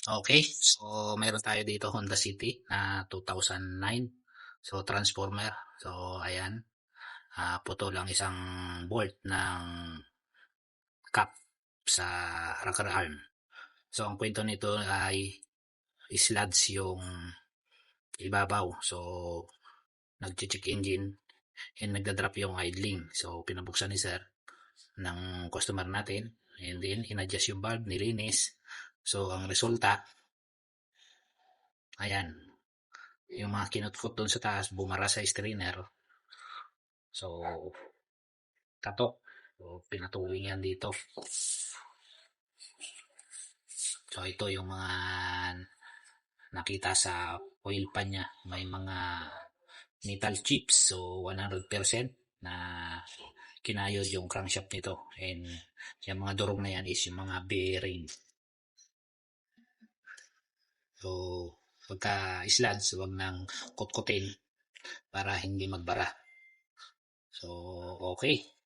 Okay, so meron tayo dito Honda City na 2009. So transformer. So ayan. Uh, puto lang isang bolt ng cap sa rocker arm. So ang kwento nito ay slads yung ibabaw. So nag-check engine and nagda-drop yung idling. So pinabuksan ni sir ng customer natin and then inadjust yung valve, nilinis. So, ang resulta, ayan, yung mga kinutkot doon sa taas, bumara sa strainer. So, katok. So, pinatuwing yan dito. So, ito yung mga nakita sa oil pan niya. May mga metal chips. So, 100% na kinayod yung crankshaft nito. And yung mga durog na yan is yung mga bearing. So, pagka slads, wag nang kutkutin para hindi magbara. So, okay.